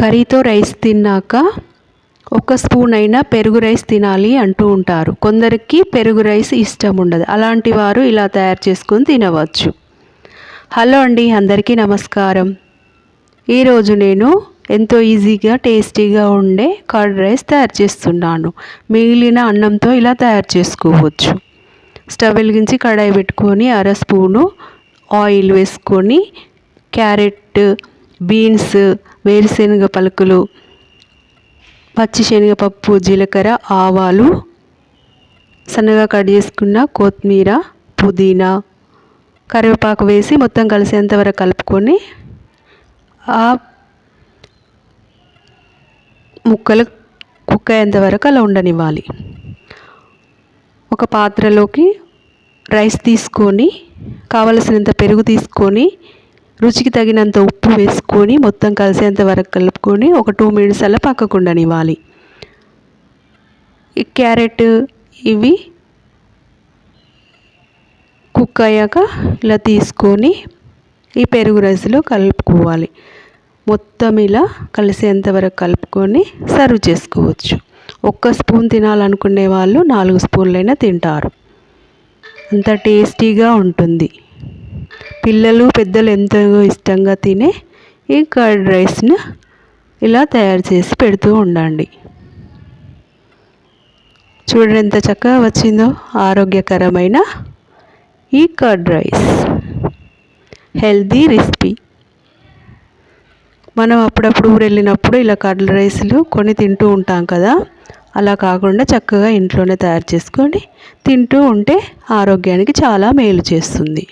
కర్రీతో rice తిన్నాక ఒక spoon అయినా పెరుగు రైస్ తినాలి అంటూ ఉంటారు. కొందరికి పెరుగు రైస్ ఇష్టం ఉండదు. అలాంటి వారు ఇలా తయారు చేసుకొని తినవచ్చు. హలో అండి అందరికీ నమస్కారం. ఈరోజు నేను ఎంతో ఈజీగా టేస్టీగా ఉండే కర్డ్ రైస్ తయారు చేస్తున్నాను. మిగిలిన అన్నంతో ఇలా తయారు చేసుకోవచ్చు. స్టవ్ వెలిగించి కడాయి పెట్టుకొని అర స్పూను ఆయిల్ వేసుకొని క్యారెట్ బీన్స్ వేరుశనగ పలుకులు పచ్చిశనగపప్పు జీలకర్ర ఆవాలు సన్నగా కట్ చేసుకున్న కొత్తిమీర పుదీనా కరివేపాకు వేసి మొత్తం కలిసేంత వరకు కలుపుకొని ఆ ముక్కలు కుక్ అయ్యేంత వరకు అలా ఉండనివ్వాలి. ఒక పాత్రలోకి రైస్ తీసుకొని కావలసినంత పెరుగు తీసుకొని రుచికి తగినంత ఉప్పు వేసుకొని మొత్తం కలిసేంత వరకు కలుపుకొని ఒక టూ మినిట్స్ అలా పక్కకుండనివ్వాలి ఈ క్యారెట్ ఇవి కుక్ అయ్యాక ఇలా తీసుకొని ఈ పెరుగు రైస్లో కలుపుకోవాలి. మొత్తం ఇలా కలిసేంత వరకు కలుపుకొని సర్వ్ చేసుకోవచ్చు. ఒక్క స్పూన్ తినాలనుకునే వాళ్ళు నాలుగు స్పూన్లైనా తింటారు. అంత టేస్టీగా ఉంటుంది. పిల్లలు పెద్దలు ఎంతో ఇష్టంగా తినే ఈ కర్డ్ రైస్ను ఇలా తయారు చేసి పెడుతూ ఉండండి. చూడండి ఎంత చక్కగా వచ్చిందో ఆరోగ్యకరమైన ఈ కర్డ్ రైస్. Healthy recipe. మనం అప్పుడప్పుడు ఊరు వెళ్ళినప్పుడు ఇలా కర్డ్ రైస్లు కొని తింటూ ఉంటాం కదా అలా కాకుండా చక్కగా ఇంట్లోనే తయారు చేసుకొని తింటూ ఉంటే ఆరోగ్యానికి చాలా మేలు చేస్తుంది.